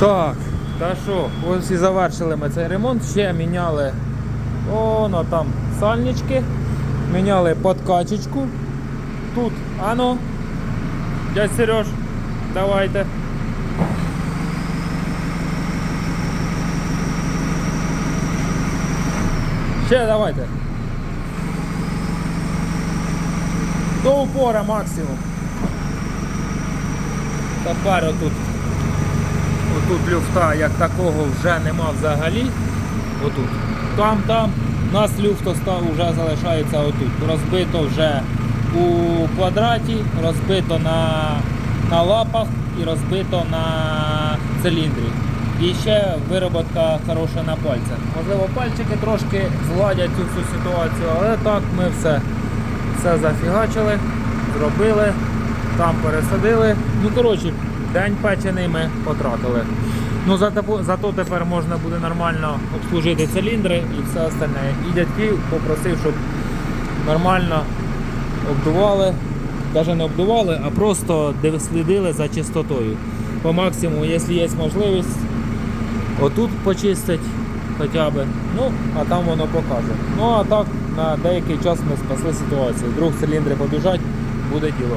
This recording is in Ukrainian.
Так, та що, ось і завершили ми цей ремонт, ще міняли воно там сальнички, міняли подкачечку. Тут, ано, дядь Сереж, давайте. Ще давайте. До упора максимум. Тепер отут. Отут люфта як такого вже нема взагалі. Отут. Там, там. У нас люфт вже залишається отут. Розбито вже у квадраті, розбито на, на лапах і розбито на циліндрі. І ще вироботка хороша на пальцях. Можливо, пальчики трошки згладять цю всю ситуацію, але так ми все, все зафігачили, зробили, там пересадили. Ну, коротше, день печений ми потратили. Ну, зато, тепер можна буде нормально обслужити циліндри і все остальне. І дядьків попросив, щоб нормально обдували, навіть не обдували, а просто слідили за чистотою. По максимуму, якщо є можливість, отут почистить хоча б. Ну, а там воно покаже. Ну а так на деякий час ми спасли ситуацію. Друг циліндри побіжать, буде діло.